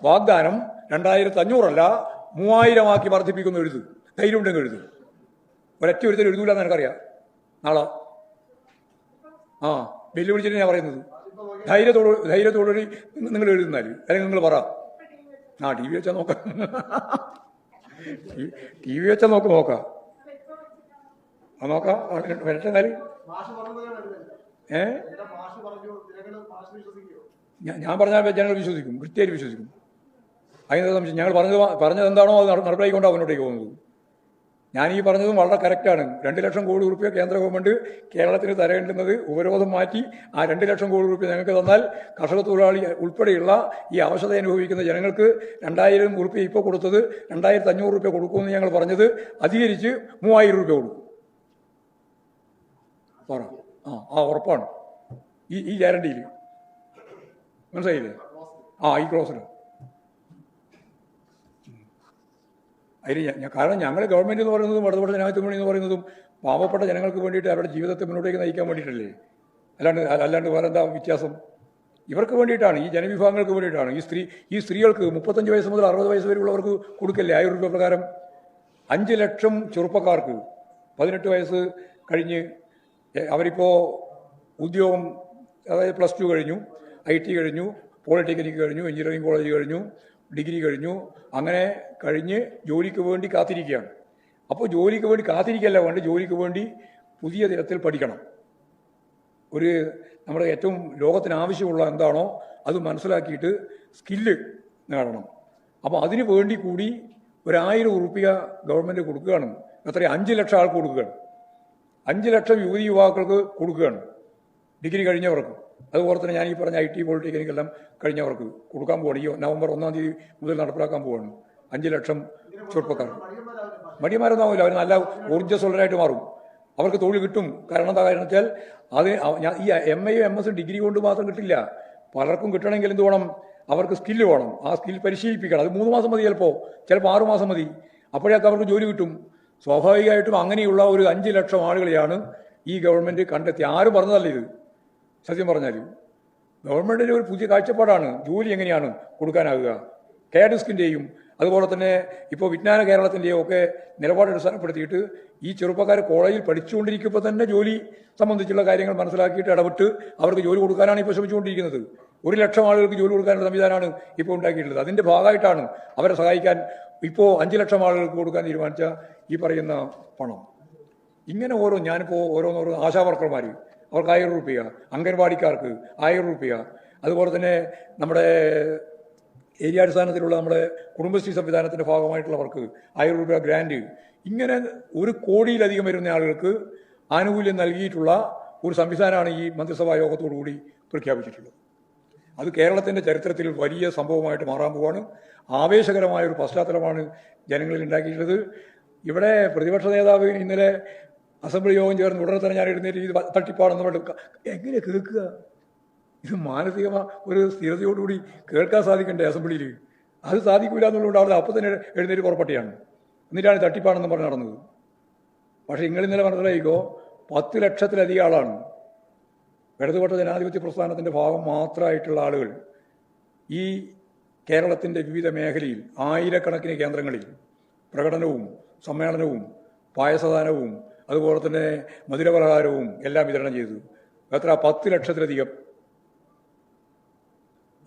വാഗ്ദാനം രണ്ടായിരത്തി അഞ്ഞൂറല്ല മൂവായിരമാക്കി വർദ്ധിപ്പിക്കുന്ന എഴുതു ധൈര്യമുണ്ടെങ്കിൽ എഴുതു. ഒരൊറ്റ ഒരുത്തൽ എഴുതൂല എന്ന് എനിക്കറിയാം. നാളെ. ആ ബില്ല് വിളിച്ചിട്ട് ഞാൻ പറയുന്നത്. ധൈര്യത്തോട് ധൈര്യത്തോടുകൂടി നിങ്ങൾ എഴുതുന്നാൽ അല്ലെങ്കിൽ നിങ്ങൾ പറ. ആ ടി വി വെച്ചാൽ നോക്കാം. ടി വി വെച്ചാൽ നോക്ക് നോക്കാം. നോക്കാം ആ, വരട്ടെ എന്നാൽ ഏ? ഞാൻ- ഞാൻ പറഞ്ഞാൽ ജനങ്ങൾ വിശ്വസിക്കും കൃത്യമായിട്ട് വിശ്വസിക്കും. അതിന് സംശയം ഞങ്ങൾ പറഞ്ഞത് പറഞ്ഞത് എന്താണോ അത് നട- അവനോട്ടേക്ക് പോകുന്നത്. ഞാൻ ഈ പറഞ്ഞതും വളരെ കറക്റ്റാണ് രണ്ട് ലക്ഷം കോടി റുപ്യ കേന്ദ്ര ഗവൺമെന്റ് കേരളത്തിന് തരേണ്ടുന്നത് ഉപരോധം മാറ്റി ആ രണ്ട് ലക്ഷം കോടി റുപ്യ ഞങ്ങൾക്ക് തന്നാൽ കർഷക തൊഴിലാളി ഉൾപ്പെടെയുള്ള ഈ അവശത അനുഭവിക്കുന്ന ജനങ്ങൾക്ക് രണ്ടായിരം റുപ്യ ഇപ്പോൾ കൊടുത്തത് രണ്ടായിരത്തി അഞ്ഞൂറ് റുപ്യ കൊടുക്കുമെന്ന് ഞങ്ങൾ പറഞ്ഞത് അധികരിച്ച് മൂവായിരം റുപ്യ കൊടുക്കും. പറ. ആ ആ ഉറപ്പാണ്. ഈ ഈ ഗ്യാരണ്ടിയിൽ മനസ്സിലായില്ലേ? ആ ഈ ക്ലോസിൽ അതിന് കാരണം ഞങ്ങളുടെ ഗവൺമെന്റ് എന്ന് പറയുന്നതും ഇടതുപക്ഷ ജനാധിപത്യ എന്ന് പറയുന്നതും പാവപ്പെട്ട ജനങ്ങൾക്ക് വേണ്ടിയിട്ട് അവരുടെ ജീവിതത്തെ മുന്നോട്ടേക്ക് നയിക്കാൻ വേണ്ടിയിട്ടല്ലേ? അല്ലാണ്ട് അല്ലാണ്ട് വേറെ എന്താ വ്യത്യാസം? ഇവർക്ക് വേണ്ടിയിട്ടാണ് ഈ ജനവിഭാഗങ്ങൾക്ക് വേണ്ടിയിട്ടാണ്. ഈ സ്ത്രീ ഈ സ്ത്രീകൾക്ക് മുപ്പത്തഞ്ച് വയസ്സ് മുതൽ അറുപത് വയസ്സ് വരെയുള്ളവർക്ക് കൊടുക്കല്ലേ രൂപ പ്രകാരം? അഞ്ച് ലക്ഷം ചെറുപ്പക്കാർക്ക് പതിനെട്ട് വയസ്സ് കഴിഞ്ഞ് അവരിപ്പോൾ ഉദ്യോഗം അതായത് പ്ലസ് ടു കഴിഞ്ഞു ഐ ടി കഴിഞ്ഞു പോളിടെക്നിക് കഴിഞ്ഞു എഞ്ചിനീയറിംഗ് കോളേജ് കഴിഞ്ഞു ഡിഗ്രി കഴിഞ്ഞു അങ്ങനെ കഴിഞ്ഞ് ജോലിക്ക് വേണ്ടി കാത്തിരിക്കുകയാണ്. അപ്പോൾ ജോലിക്ക് വേണ്ടി കാത്തിരിക്കല്ല വേണ്ട ജോലിക്ക് വേണ്ടി പുതിയ തരത്തിൽ പഠിക്കണം. ഒരു നമ്മുടെ ഏറ്റവും ലോകത്തിന് ആവശ്യമുള്ള എന്താണോ അത് മനസ്സിലാക്കിയിട്ട് സ്കില്ല് നേടണം. അപ്പോൾ അതിനു വേണ്ടി കൂടി ഒരായിരം ഉറുപ്പിക ഗവൺമെന്റ് കൊടുക്കുകയാണ്. എത്ര അഞ്ച് ലക്ഷം ആൾക്ക് കൊടുക്കുകയാണ്. അഞ്ച് ലക്ഷം യുവതി യുവാക്കൾക്ക് കൊടുക്കുകയാണ്. ഡിഗ്രി കഴിഞ്ഞവർക്ക്. അതുപോലെ തന്നെ ഞാൻ ഈ പറഞ്ഞ ഐ ടി പോളിടെക്നിക് എല്ലാം കഴിഞ്ഞവർക്ക് കൊടുക്കാൻ പോവുകയാണ് ഈ നവംബർ ഒന്നാം തീയതി മുതൽ നടപ്പിലാക്കാൻ പോവാണ്. അഞ്ച് ലക്ഷം ചെറുപ്പക്കാർ. മടിയന്മാരൊന്നും ആവില്ല അവർ നല്ല ഊർജസ്വലരായിട്ട് മാറും. അവർക്ക് തൊഴിൽ കിട്ടും. കാരണം എന്താ കാരണം വെച്ചാൽ അത് ഈ എം എയും എം എസ് ഡിഗ്രി കൊണ്ട് മാത്രം കിട്ടില്ല. പലർക്കും കിട്ടണമെങ്കിൽ എന്ത് വേണം? അവർക്ക് സ്കില്ല് വേണം. ആ സ്കിൽ പരിശീലിപ്പിക്കണം. അത് മൂന്ന് മാസം മതി ചിലപ്പോൾ ചിലപ്പോൾ ആറ് മാസം മതി. അപ്പോഴേക്ക് അവർക്ക് ജോലി കിട്ടും. സ്വാഭാവികമായിട്ടും അങ്ങനെയുള്ള ഒരു അഞ്ച് ലക്ഷം ആളുകളെയാണ് ഈ ഗവൺമെന്റ് കണ്ടെത്തി. ആരും പറഞ്ഞതല്ല ഇത്? സത്യം പറഞ്ഞാൽ ഗവൺമെന്റിന്റെ ഒരു പുതിയ കാഴ്ചപ്പാടാണ് ജോലി എങ്ങനെയാണ് കൊടുക്കാനാകുക. കേഡിസ്കിന്റെയും അതുപോലെ തന്നെ ഇപ്പോൾ വിജ്ഞാന കേരളത്തിന്റെയും ഒക്കെ നിലപാട് അടിസ്ഥാനപ്പെടുത്തിയിട്ട് ഈ ചെറുപ്പക്കാർ കോളേജിൽ പഠിച്ചുകൊണ്ടിരിക്കുമ്പോൾ തന്നെ ജോലി സംബന്ധിച്ചുള്ള കാര്യങ്ങൾ മനസ്സിലാക്കിയിട്ട് ഇടപെട്ട് അവർക്ക് ജോലി കൊടുക്കാനാണ് ഇപ്പോൾ ശ്രമിച്ചുകൊണ്ടിരിക്കുന്നത്. ഒരു ലക്ഷം ആളുകൾക്ക് ജോലി കൊടുക്കാനുള്ള സംവിധാനമാണ് ഇപ്പോൾ ഉണ്ടാക്കിയിട്ടുള്ളത്. അതിന്റെ ഭാഗമായിട്ടാണ് അവരെ സഹായിക്കാൻ ഇപ്പോൾ അഞ്ച് ലക്ഷം ആളുകൾക്ക് കൊടുക്കാൻ തീരുമാനിച്ച ഈ പറയുന്ന പണം. ഇങ്ങനെ ഓരോ ഞാനിപ്പോൾ ഓരോന്നോരോ ആശാവർക്കർമാർ അവർക്ക് ആയിരം റുപ്യ അംഗൻവാടിക്കാർക്ക് ആയിരം റുപ്യ അതുപോലെ തന്നെ നമ്മുടെ ഏരിയ അടിസ്ഥാനത്തിലുള്ള നമ്മുടെ കുടുംബശ്രീ സംവിധാനത്തിന്റെ ഭാഗമായിട്ടുള്ളവർക്ക് ആയിരം രൂപ ഗ്രാൻഡ് ഇങ്ങനെ ഒരു കോടിയിലധികം വരുന്ന ആളുകൾക്ക് ആനുകൂല്യം നൽകിയിട്ടുള്ള ഒരു സംവിധാനമാണ് ഈ മന്ത്രിസഭാ യോഗത്തോടുകൂടി പ്രഖ്യാപിച്ചിട്ടുള്ളത്. അത് കേരളത്തിന്റെ ചരിത്രത്തിൽ വലിയ സംഭവമായിട്ട് മാറാൻ പോവാണ്. ആവേശകരമായ ഒരു പശ്ചാത്തലമാണ് ജനങ്ങളിൽ ഉണ്ടാക്കിയിട്ടുള്ളത്. ഇവിടെ പ്രതിപക്ഷ നേതാവ് ഇന്നലെ അസംബ്ലി യോഗം ചേർന്ന് ഉടനെ തന്നെ ഞാൻ എഴുന്നേറ്റ് ഇത് തട്ടിപ്പാടെന്ന് പറഞ്ഞു എങ്ങനെ കേൾക്കുക? ഇത് മാനസികമായ ഒരു സ്ഥിരതയോടുകൂടി കേൾക്കാൻ സാധിക്കണ്ടേ അസംബ്ലിയിൽ അത് സാധിക്കില്ല എന്നുള്ളതുകൊണ്ട് അവിടെ അപ്പം തന്നെ എഴുന്നേറ്റ് പുറപ്പെട്ടിയാണ്. എന്നിട്ടാണ് തട്ടിപ്പാണെന്ന് പറഞ്ഞ് നടന്നത്. പക്ഷേ നിങ്ങൾ ഇന്നലെ മനസ്സിലായിക്കോ പത്ത് ലക്ഷത്തിലധികം ആളാണ്. ഇടതുപക്ഷ ജനാധിപത്യ പ്രസ്ഥാനത്തിന്റെ ഭാഗം മാത്രമായിട്ടുള്ള ആളുകൾ ഈ കേരളത്തിന്റെ വിവിധ മേഖലയിൽ ആയിരക്കണക്കിന് കേന്ദ്രങ്ങളിൽ പ്രകടനവും സമ്മേളനവും പായസദാനവും അതുപോലെ തന്നെ മധുരപലഹാരവും എല്ലാം വിതരണം ചെയ്തു. എത്ര? പത്ത് ലക്ഷത്തിലധികം.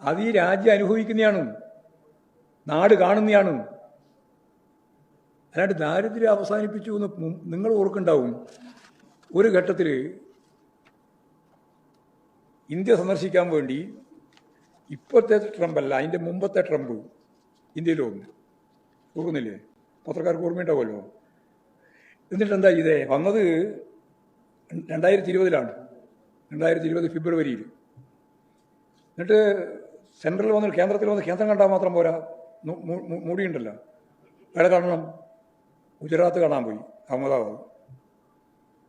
അത് ഈ രാജ്യം അനുഭവിക്കുന്നതാണ് നാട് കാണുന്നതാണ് അല്ലാണ്ട് ദാരിദ്ര്യം അവസാനിപ്പിച്ചു എന്ന് നിങ്ങൾ ഓർക്കുണ്ടാവും ഒരു ഘട്ടത്തിൽ ഇന്ത്യ സന്ദർശിക്കാൻ വേണ്ടി ഇപ്പോഴത്തെ ട്രംപ് അല്ല അതിന്റെ മുമ്പത്തെ ട്രംപ് ഇന്ത്യയിൽ വന്നു ഓർക്കുന്നില്ലേ? പത്രക്കാർക്ക് ഓർമ്മയുണ്ടാവുമല്ലോ? എന്നിട്ട് എന്താ ചെയ്തേ വന്നത് രണ്ടായിരത്തി ഇരുപതിലാണ് രണ്ടായിരത്തി ഇരുപത് ഫെബ്രുവരിയിൽ. എന്നിട്ട് സെൻട്രൽ വന്ന് കേന്ദ്രത്തിൽ വന്ന് കേന്ദ്രം കണ്ടാൽ മാത്രം പോരാ. വേറെ മൂടിയുണ്ടല്ലോ. എവിടെ കാണണം. ഗുജറാത്ത് കാണാൻ പോയി. അഹമ്മദാബാദ്.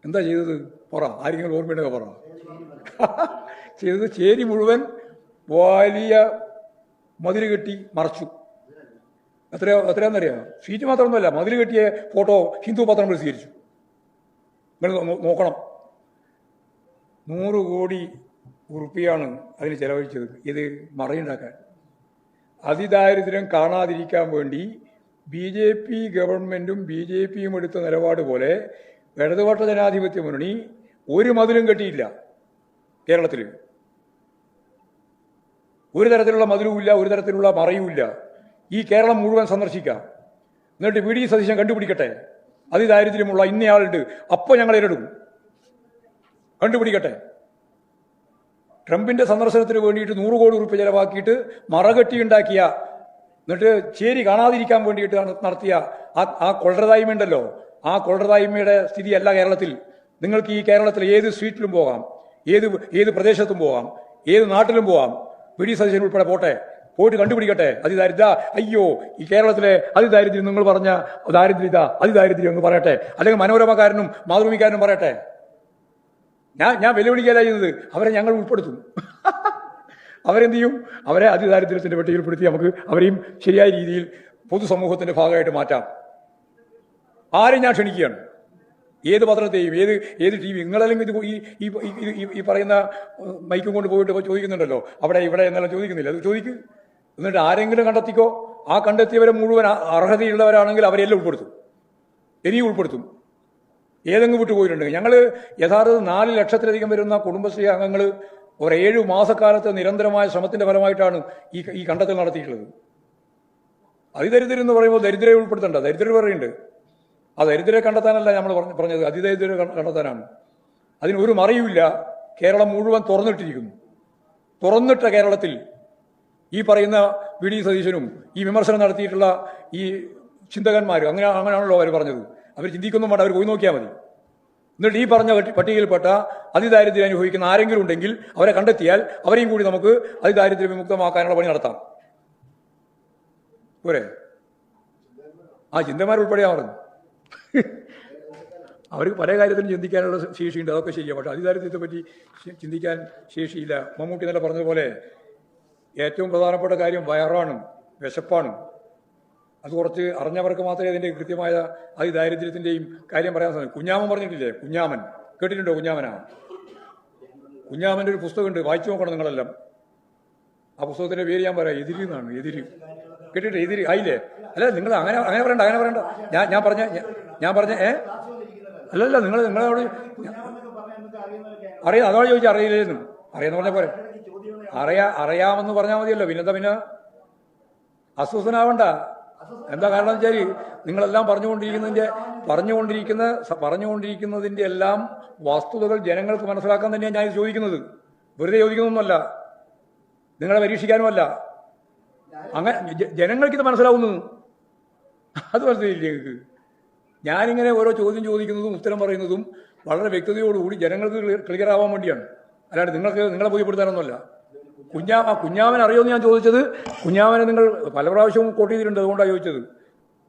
എന്താ ചെയ്തത്? പറ. ആരെങ്കിലും ഓർമ്മയുണ്ടെങ്കിൽ പറ. *laughs* ചെയ്തത് ചേരി മുഴുവൻ വലിയ മതിൽ കെട്ടി മറച്ചു. എത്രയോ എത്രയാണെന്നറിയാം? സീറ്റ് മാത്രമൊന്നുമല്ല. മതിൽ കെട്ടിയ ഫോട്ടോ ഹിന്ദു പത്രം പ്രസിദ്ധീകരിച്ചു നിങ്ങൾ നോക്കണം. നൂറ് കോടി ഉറുപ്പിയാണ് അതിന് ചെലവഴിച്ചത്. ഇത് മറയുണ്ടാക്കാൻ. അതിദാരിദ്ര്യം കാണാതിരിക്കാൻ വേണ്ടി ബി ജെ പി ഗവൺമെന്റും ബി ജെ പിയും എടുത്ത നിലപാട് പോലെ ഇടതുപക്ഷ ജനാധിപത്യ മുന്നണി ഒരു മതിലും കെട്ടിയില്ല കേരളത്തിൽ ഒരു തരത്തിലുള്ള മതിലുമില്ല ഒരു തരത്തിലുള്ള മറയുമില്ല. ഈ കേരളം മുഴുവൻ സന്ദർശിക്കാം. എന്നിട്ട് വി ഡി സതീശൻ കണ്ടുപിടിക്കട്ടെ. അതിദാരിദ്ര്യമുള്ള ഇന്നയാളുണ്ട്. അപ്പോൾ ഞങ്ങൾ ഏറ്റെടുക്കും കണ്ടുപിടിക്കട്ടെ. ട്രംപിന്റെ സന്ദർശനത്തിന് വേണ്ടിയിട്ട് നൂറ് കോടി റുപ്യ ചെലവാക്കിയിട്ട് മറകെട്ടി ഉണ്ടാക്കിയ എന്നിട്ട് ചേരി കാണാതിരിക്കാൻ വേണ്ടിയിട്ട് നടത്തിയ ആ ആ കൊള്ളരതായ്മയുണ്ടല്ലോ. ആ കൊള്ളതായ്മയുടെ സ്ഥിതിയല്ല കേരളത്തിൽ. നിങ്ങൾക്ക് ഈ കേരളത്തിൽ ഏത് സ്ട്രീറ്റിലും പോകാം. ഏത് ഏത് പ്രദേശത്തും പോകാം. ഏത് നാട്ടിലും പോകാം. ഡി സതീശൻ ഉൾപ്പെടെ പോട്ടെ. പോയിട്ട് കണ്ടുപിടിക്കട്ടെ. അതിദാരിദ്ര അയ്യോ ഈ കേരളത്തിലെ അതിദാരിദ്ര്യം നിങ്ങൾ പറഞ്ഞ ദാരിദ്ര്യത അതിദാരിദ്ര്യം എന്ന് പറയട്ടെ. അല്ലെങ്കിൽ മനോരമക്കാരനും മാതൃഭൂമിക്കാരനും പറയട്ടെ. ഞാൻ ഞാൻ വെല്ലുവിളിക്കാതെ ചെയ്യുന്നത്. അവരെ ഞങ്ങൾ ഉൾപ്പെടുത്തും. അവരെന്ത് ചെയ്യും? അവരെ അതിദാരിദ്ര്യത്തിന്റെ പട്ടികയിൽപ്പെടുത്തി നമുക്ക് അവരെയും ശരിയായ രീതിയിൽ പൊതുസമൂഹത്തിന്റെ ഭാഗമായിട്ട് മാറ്റാം. ആരെയും ഞാൻ ക്ഷണിക്കുകയാണ്. ഏത് പത്രത്തെയും ഏത് ഏത് ടി വി നിങ്ങളല്ലെങ്കിൽ ഇത് ഈ- ഈ പറയുന്ന മൈക്കും കൊണ്ട് പോയിട്ട് ചോദിക്കുന്നുണ്ടല്ലോ. അവിടെ ഇവിടെ എന്നെല്ലാം ചോദിക്കുന്നില്ല. അത് ചോദിക്ക്. എന്നിട്ട് ആരെങ്കിലും കണ്ടെത്തിക്കോ? ആ കണ്ടെത്തിയവരെ മുഴുവൻ അർഹതയുള്ളവരാണെങ്കിൽ അവരെല്ലാം ഉൾപ്പെടുത്തും. ഇനിയും ഉൾപ്പെടുത്തും. ഏതെങ്കിലും വിട്ടു പോയിട്ടുണ്ടെങ്കിൽ ഞങ്ങൾ യഥാർത്ഥത്തിൽ നാല് ലക്ഷത്തിലധികം വരുന്ന കുടുംബശ്രീ അംഗങ്ങൾ ഒരു ഏഴു മാസക്കാലത്തെ നിരന്തരമായ ശ്രമത്തിന്റെ ഫലമായിട്ടാണ് ഈ ഈ കണ്ടെത്തൽ നടത്തിയിട്ടുള്ളത്. അതിദരിദ്രം എന്ന് പറയുമ്പോൾ ദരിദ്രരെ ഉൾപ്പെടുത്തണ്ട. ദരിദ്രർ പറയുന്നുണ്ട്. ആ ദരിദ്രരെ കണ്ടെത്താനല്ല നമ്മൾ പറഞ്ഞു പറഞ്ഞത്. അതിദരിദ്രരെ കണ്ട- കണ്ടെത്താനാണ്. അതിന് ഒരു മറയുമില്ല. കേരളം മുഴുവൻ തുറന്നിട്ടിരിക്കുന്നു. തുറന്നിട്ട കേരളത്തിൽ ഈ പറയുന്ന വി ഡി സതീശനും ഈ വിമർശനം നടത്തിയിട്ടുള്ള ഈ ചിന്തകന്മാർ അങ്ങനെ അങ്ങനെയാണല്ലോ അവർ പറഞ്ഞത്. അവർ ചിന്തിക്കൊന്നും വേണ്ട അവർ പോയി നോക്കിയാൽ മതി. എന്നിട്ട് ഈ പറഞ്ഞ പട്ടികയിൽപ്പെട്ട അതിദാരിദ്ര്യം അനുഭവിക്കുന്ന ആരെങ്കിലും ഉണ്ടെങ്കിൽ അവരെ കണ്ടെത്തിയാൽ അവരെയും കൂടി നമുക്ക് അതിദാരിദ്ര്യ വിമുക്തമാക്കാനുള്ള പണി നടത്താം. പോരെ? ആ ചിന്തമാരുൾപ്പെടെയാ പറഞ്ഞു അവർക്ക് പല കാര്യത്തിലും ചിന്തിക്കാനുള്ള ശേഷിയുണ്ട് അതൊക്കെ ശരിയാണ് പക്ഷെ അതിദാരിദ്ര്യത്തെ പറ്റി ചിന്തിക്കാൻ ശേഷിയില്ല. മമ്മൂട്ടി നല്ല പറഞ്ഞതുപോലെ ഏറ്റവും പ്രധാനപ്പെട്ട കാര്യം വയറാണും വിശപ്പാണ്. അത് കുറച്ച് അറിഞ്ഞവർക്ക് മാത്രമേ അതിന്റെ കൃത്യമായ അതി ദാരിദ്ര്യത്തിന്റെയും കാര്യം പറയാൻ സാധിക്കും. കുഞ്ഞാമൻ പറഞ്ഞിട്ടില്ലേ? കുഞ്ഞാമൻ. കേട്ടിട്ടുണ്ടോ കുഞ്ഞാമനാ? കുഞ്ഞാമന്റെ ഒരു പുസ്തകമുണ്ട്. വായിച്ചു നോക്കണം നിങ്ങളെല്ലാം. ആ പുസ്തകത്തിന്റെ പേര് ഞാൻ പറയാം. എതിരി എന്നാണ്. എതിരി. കേട്ടിട്ട് എതിരി. ആയില്ലേ? അല്ല നിങ്ങൾ അങ്ങനെ അങ്ങനെ പറയണ്ട അങ്ങനെ പറയണ്ട. ഞാൻ ഞാൻ പറഞ്ഞ ഞാൻ- പറഞ്ഞ ഏ? അല്ലല്ല നിങ്ങൾ നിങ്ങളോട് അറിയാം. അതോടെ ചോദിച്ചാൽ അറിയില്ലേന്ന്. അറിയാന്ന് പറഞ്ഞ പോലെ അറിയാ അറിയാമെന്ന് പറഞ്ഞാൽ മതിയല്ലോ. പിന്നെന്താ പിന്നെ? അസ്വസ്ഥനാവണ്ട. എന്താ കാരണം വെച്ചാൽ നിങ്ങളെല്ലാം പറഞ്ഞുകൊണ്ടിരിക്കുന്നതിന്റെ പറഞ്ഞുകൊണ്ടിരിക്കുന്ന പറഞ്ഞുകൊണ്ടിരിക്കുന്നതിന്റെ എല്ലാം വസ്തുതകൾ ജനങ്ങൾക്ക് മനസ്സിലാക്കാൻ തന്നെയാണ് ഞാൻ ചോദിക്കുന്നത്. വെറുതെ ചോദിക്കുന്നൊന്നുമല്ല. നിങ്ങളെ പരീക്ഷിക്കാനുമല്ല. അങ്ങനെ ജനങ്ങൾക്കിത് മനസ്സിലാവുന്നു. അത് മനസ്സിലായില്ലേ നിങ്ങൾക്ക്? ഞാനിങ്ങനെ ഓരോ ചോദ്യം ചോദിക്കുന്നതും ഉത്തരം പറയുന്നതും വളരെ വ്യക്തതയോടുകൂടി ജനങ്ങൾക്ക് ക്ലിയർ ആവാൻ വേണ്ടിയാണ്. അല്ലാണ്ട് നിങ്ങൾക്ക് നിങ്ങളെ ബോധ്യപ്പെടുത്താനൊന്നുമല്ല. കുഞ്ഞാ കുഞ്ഞാമൻ അറിയുമെന്ന് ഞാൻ ചോദിച്ചത് കുഞ്ഞാമനെ നിങ്ങൾ പല പ്രാവശ്യവും കോട്ട് ചെയ്തിട്ടുണ്ട് അതുകൊണ്ടാണ് ചോദിച്ചത്.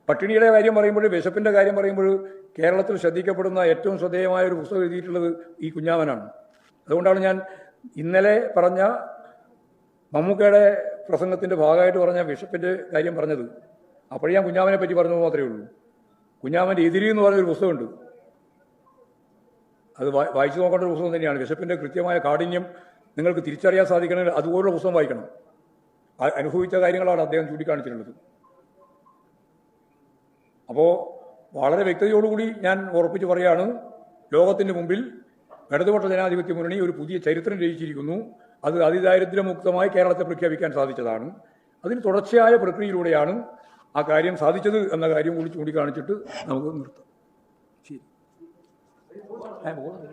പട്ടിണിയുടെ കാര്യം പറയുമ്പോൾ വിശപ്പിന്റെ കാര്യം പറയുമ്പോൾ കേരളത്തിൽ ശ്രദ്ധിക്കപ്പെടുന്ന ഏറ്റവും ശ്രദ്ധേയമായ ഒരു പുസ്തകം എഴുതിയിട്ടുള്ളത് ഈ കുഞ്ഞാമനാണ്. അതുകൊണ്ടാണ് ഞാൻ ഇന്നലെ പറഞ്ഞ മമ്മൂക്കയുടെ പ്രസംഗത്തിന്റെ ഭാഗമായിട്ട് പറഞ്ഞ ബിഷപ്പിന്റെ കാര്യം പറഞ്ഞത്. അപ്പോഴേ ഞാൻ കുഞ്ഞാമനെ പറ്റി പറഞ്ഞു മാത്രമേ ഉള്ളൂ. കുഞ്ഞാമന്റെ എതിരി എന്ന് പറഞ്ഞൊരു പുസ്തകമുണ്ട്. അത് വായിച്ചു നോക്കേണ്ട ഒരു പുസ്തകം തന്നെയാണ്. ബിഷപ്പിന്റെ കൃത്യമായ കാഠിന്യം നിങ്ങൾക്ക് തിരിച്ചറിയാൻ സാധിക്കണമെങ്കിൽ അതുപോലുള്ള പുസ്തകം വായിക്കണം. അനുഭവിച്ച കാര്യങ്ങളാണ് അദ്ദേഹം ചൂണ്ടിക്കാണിച്ചിട്ടുള്ളത്. അപ്പോൾ വളരെ വ്യക്തതയോടുകൂടി ഞാൻ ഉറപ്പിച്ച് പറയുകയാണ് ലോകത്തിന്റെ മുമ്പിൽ ഇടതുപക്ഷ ജനാധിപത്യ മുന്നണി ഒരു പുതിയ ചരിത്രം രചിച്ചിരിക്കുന്നു. അത് അതിദാരിദ്ര്യമുക്തമായി കേരളത്തെ പ്രഖ്യാപിക്കാൻ സാധിച്ചതാണ്. അതിന് തുടർച്ചയായ പ്രക്രിയയിലൂടെയാണ് ആ കാര്യം സാധിച്ചത് എന്ന കാര്യം കൂടി ചൂണ്ടിക്കാണിച്ചിട്ട് നമുക്ക് നിർത്താം. ശരി ഏ, പോകുന്നു.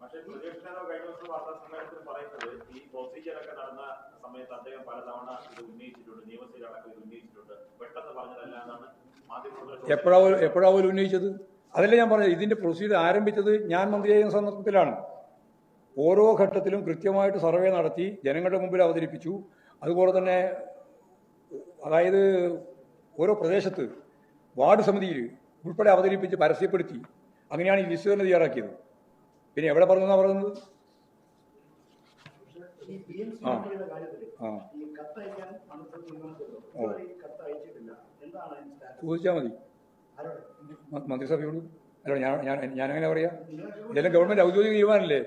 പക്ഷേ പ്രതിപക്ഷനേതാവ് കഴിഞ്ഞ ദിവസം വാർത്താ സമ്മേളനത്തിൽ പറയുന്നത് ഈ പ്രൊസീജിയർ ഒക്കെ നടന്ന സമയത്ത് അദ്ദേഹം പലതവണ ഇത് ഉന്നയിച്ചിട്ടുണ്ട് നിയമസഭയിലടക്കം ഇത് ഉന്നയിച്ചിട്ടുണ്ട്. പെട്ടെന്ന് പറഞ്ഞതല്ല എന്നാണ് മാധ്യമപ്രവർത്തകർ എപ്പോഴാ എപ്പോഴാ പോലും ഉന്നയിച്ചത്? അതല്ലേ ഞാൻ പറഞ്ഞത്. ഇതിന്റെ പ്രൊസീജിയർ ആരംഭിച്ചത് ഞാൻ മന്ത്രിയായ സന്ദർഭത്തിലാണ്. ഓരോ ഘട്ടത്തിലും കൃത്യമായിട്ട് സർവേ നടത്തി ജനങ്ങളുടെ മുമ്പിൽ അവതരിപ്പിച്ചു. അതുപോലെ തന്നെ അതായത് ഓരോ പ്രദേശത്ത് വാർഡ് സമിതിയിൽ ഉൾപ്പെടെ അവതരിപ്പിച്ച് പരസ്യപ്പെടുത്തി. അങ്ങനെയാണ് ഈ ലിസ്റ്റ് തന്നെ തയ്യാറാക്കിയത്. പിന്നെ എവിടെ പറഞ്ഞെന്നാ പറയുന്നത് ആ. ചോദിച്ചാൽ മതി. മന്ത്രിസഭയോട്. അല്ല ഞാൻ ഞാൻ ഞാനെങ്ങനെ പറയാ? ഇതെല്ലാം ഗവൺമെന്റ് ഔദ്യോഗിക തീരുമാനമല്ലേ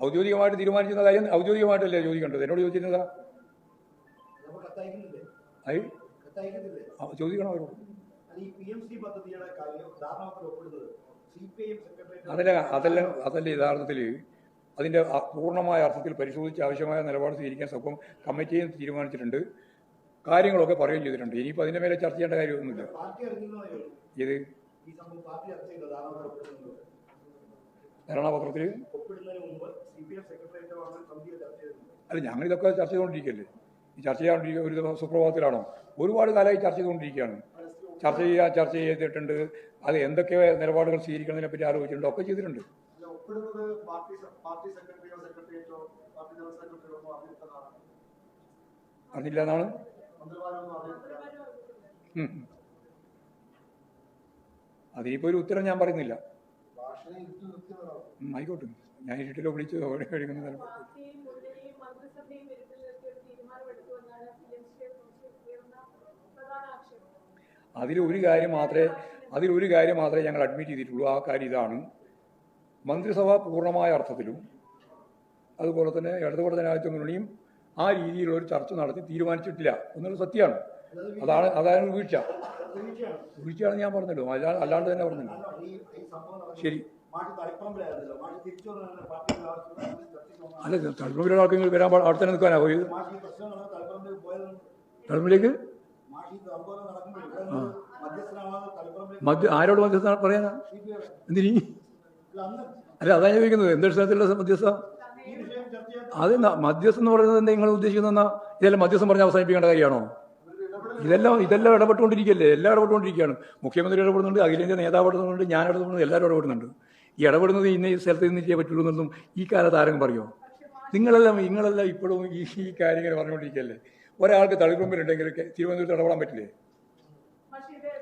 ഔദ്യോഗികമായിട്ട് തീരുമാനിക്കുന്ന കാര്യം ഔദ്യോഗികമായിട്ടല്ലേ ചോദിക്കേണ്ടത്? എന്നോട് ചോദിച്ചിരുന്നതാ. ഐ? ചോദിക്കണം അവരോട്. അതല്ല അതല്ല അതല്ല യഥാർത്ഥത്തിൽ അതിന്റെ അ- പൂർണമായ അർത്ഥത്തിൽ പരിശോധിച്ച് ആവശ്യമായ നിലപാട് സ്വീകരിക്കാൻ സ്വപ്പം കമ്മിറ്റിയും തീരുമാനിച്ചിട്ടുണ്ട്. കാര്യങ്ങളൊക്കെ പറയുകയും ചെയ്തിട്ടുണ്ട്. ഇനിയിപ്പോൾ അതിന്റെ മേലെ ചർച്ച ചെയ്യേണ്ട കാര്യമൊന്നുമില്ല. ഇത് ഈ ധാരണാപത്രത്തിൽ അല്ല ഞങ്ങൾ ഇതൊക്കെ ചർച്ച ചെയ്തുകൊണ്ടിരിക്കല്ലേ? ചർച്ച ചെയ്യാണ്ടിരിക്കുക ഒരു സുപ്രഭാതത്തിലാണോ? ഒരുപാട് കാലമായി ചർച്ച ചെയ്തുകൊണ്ടിരിക്കുകയാണ്. ചർച്ച ചെയ്യാൻ ചർച്ച ചെയ്തിട്ടുണ്ട്. അത് എന്തൊക്കെ നിലപാടുകൾ സ്വീകരിക്കുന്നതിനെ പറ്റി ആലോചിച്ചിട്ടുണ്ട്. ഒക്കെ ചെയ്തിട്ടുണ്ട്. പാർട്ടി സെക്രട്ടറിയോ സെക്രട്ടേറിയറ്റോ പാർട്ടി ജനറൽ സെക്രട്ടറിയോ ഒന്നും അറിയിക്കുന്നതാണ് അറിയില്ല എന്നാണ് മന്ത്രിമാരൊന്നും അറിയില്ല ഉം. ഒരു ഉത്തരം ഞാൻ പറയുന്നില്ല. ആയിക്കോട്ടെ. ഞാൻ ഇരുട്ടിലോ വിളിച്ച് കഴിക്കുന്ന അതിലൊരു കാര്യം മാത്രമേ അതിലൊരു ഒരു കാര്യം മാത്രമേ ഞങ്ങൾ അഡ്മിറ്റ് ചെയ്തിട്ടുള്ളൂ. ആ കാര്യം ഇതാണ്. മന്ത്രിസഭ പൂർണമായ അർത്ഥത്തിലും അതുപോലെ തന്നെ ഇടതുപക്ഷ ജനാധിപത്യ മുന്നണിയും ആ രീതിയിലുള്ള ഒരു ചർച്ച നടത്തി തീരുമാനിച്ചിട്ടില്ല. എന്നുള്ള സത്യമാണ്. അതാണ് അതായത് വീഴ്ച. വീഴ്ചയാണ് ഞാൻ പറഞ്ഞല്ലോ. അല്ലാതെ അല്ലാണ്ട് തന്നെ പറഞ്ഞല്ലോ. ശരി. അല്ല തളിപ്പറമ്പിലുള്ള ആൾക്കാർ വരാൻ അവിടെ തന്നെ നിൽക്കാനാ പോയത്? തളിപ്പറമ്പിലേക്ക്? മധ്യ ആരോട് മധ്യസ്ഥ പറയാനാ? എന്തിനീ? അല്ല അതാണ് ചോദിക്കുന്നത്. മധ്യസ്ഥ വിഷയം ചർച്ച ചെയ്യാൻ അത് മധ്യസ്ഥം എന്ന് പറയുന്നത് എന്താ നിങ്ങൾ ഉദ്ദേശിക്കുന്ന ഇതെല്ലാം മധ്യസ്ഥം പറഞ്ഞ അവസാനിപ്പിക്കേണ്ട കാര്യമാണോ? ഇതെല്ലാം ഇതെല്ലാം ഇടപെട്ടുകൊണ്ടിരിക്കുകയല്ലേ? എല്ലാം ഇടപെട്ടുകൊണ്ടിരിക്കുകയാണ്. മുഖ്യമന്ത്രി ഇടപെടുന്നുണ്ട് അഖിലേന്ത്യാ നേതാവ് ഇടപെടുന്നുണ്ട് ഞാൻ ഇടപെടുന്നുണ്ട് എല്ലാവരും ഇടപെടുന്നുണ്ട്. ഈ ഇടപെടുന്നത് ഇന്ന ഈ സ്ഥലത്ത് നിന്ന് ചെയ്യാൻ പറ്റുള്ളൂ എന്നൊന്നും ഈ കാലത്ത് ആരെങ്കിലും പറയുമോ നിങ്ങളെല്ലാം നിങ്ങളെല്ലാം ഇപ്പോഴും ഈ ഈ കാര്യങ്ങൾ പറഞ്ഞുകൊണ്ടിരിക്കുകയല്ലേ? ഒരാൾക്ക് തളിപ്പമ്പിലുണ്ടെങ്കിൽ തിരുവനന്തപുരത്ത് ഇടപെടാൻ പറ്റില്ലേ?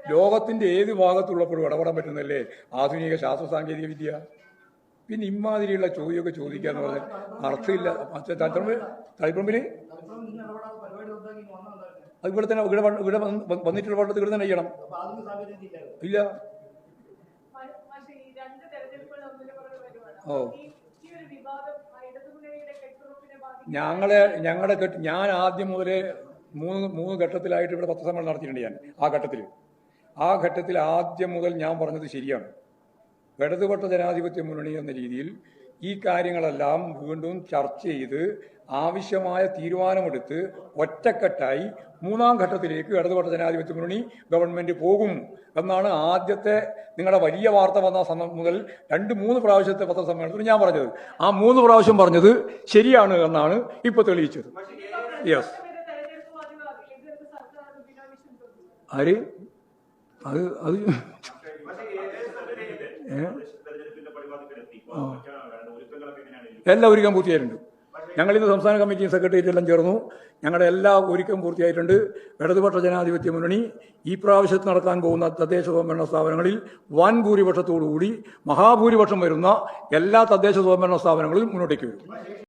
ലോകത്തിന്റെ ഏത് ഭാഗത്തുള്ളപ്പോഴും ഇടപെടാൻ പറ്റുന്നല്ലേ ആധുനിക ശാസ്ത്ര സാങ്കേതിക വിദ്യ. പിന്നെ ഇമാതിരിയുള്ള ചോദ്യമൊക്കെ ചോദിക്കുക എന്ന് പറഞ്ഞാൽ അർത്ഥമില്ല. തളിപ്പറമ്പിന് അത് ഇവിടെ തന്നെ ഇവിടെ ഇവിടെ വന്ന് വന്നിട്ടുള്ള പാട്ടത്ത് ഇവിടെ തന്നെ ചെയ്യണം. ഇല്ല. ഓ. ഞങ്ങളെ ഞങ്ങളുടെ ഞാൻ ആദ്യം മുതലേ മൂന്ന് മൂന്ന് ഘട്ടത്തിലായിട്ട് ഇവിടെ പത്രസമ്മേളനം നടത്തിയിട്ടുണ്ട് ഞാൻ ആ ഘട്ടത്തിൽ ആ ഘട്ടത്തിൽ ആദ്യം മുതൽ ഞാൻ പറഞ്ഞത് ശരിയാണ്. ഇടതുപക്ഷ ജനാധിപത്യ മുന്നണി എന്ന രീതിയിൽ ഈ കാര്യങ്ങളെല്ലാം വീണ്ടും ചർച്ച ചെയ്ത് ആവശ്യമായ തീരുമാനമെടുത്ത് ഒറ്റക്കെട്ടായി മൂന്നാം ഘട്ടത്തിലേക്ക് ഇടതുപക്ഷ ജനാധിപത്യ മുന്നണി ഗവൺമെന്റ് പോകും എന്നാണ് ആദ്യത്തെ നിങ്ങളുടെ വലിയ വാർത്ത വന്ന സമയം മുതൽ രണ്ട് മൂന്ന് പ്രാവശ്യത്തെ പത്രസമ്മേളനത്തിൽ ഞാൻ പറഞ്ഞത്. ആ മൂന്ന് പ്രാവശ്യം പറഞ്ഞത് ശരിയാണ് എന്നാണ് ഇപ്പോൾ തെളിയിച്ചത്. യെസ് ആര്? അത് അത് എല്ലാം ഒരുക്കം പൂർത്തിയായിട്ടുണ്ട്. ഞങ്ങൾ ഇന്ന് സംസ്ഥാന കമ്മിറ്റി സെക്രട്ടേറിയറ്റ് എല്ലാം ചേർന്നു. ഞങ്ങളുടെ എല്ലാ ഒരുക്കം പൂർത്തിയായിട്ടുണ്ട്. ഇടതുപക്ഷ ജനാധിപത്യ മുന്നണി ഈ പ്രാവശ്യത്ത് നടക്കാൻ പോകുന്ന തദ്ദേശ സ്വയംഭരണ സ്ഥാപനങ്ങളിൽ വൻ ഭൂരിപക്ഷത്തോടുകൂടി മഹാഭൂരിപക്ഷം വരുന്ന എല്ലാ തദ്ദേശ സ്വയംഭരണ സ്ഥാപനങ്ങളും മുന്നോട്ടേക്ക് വരും.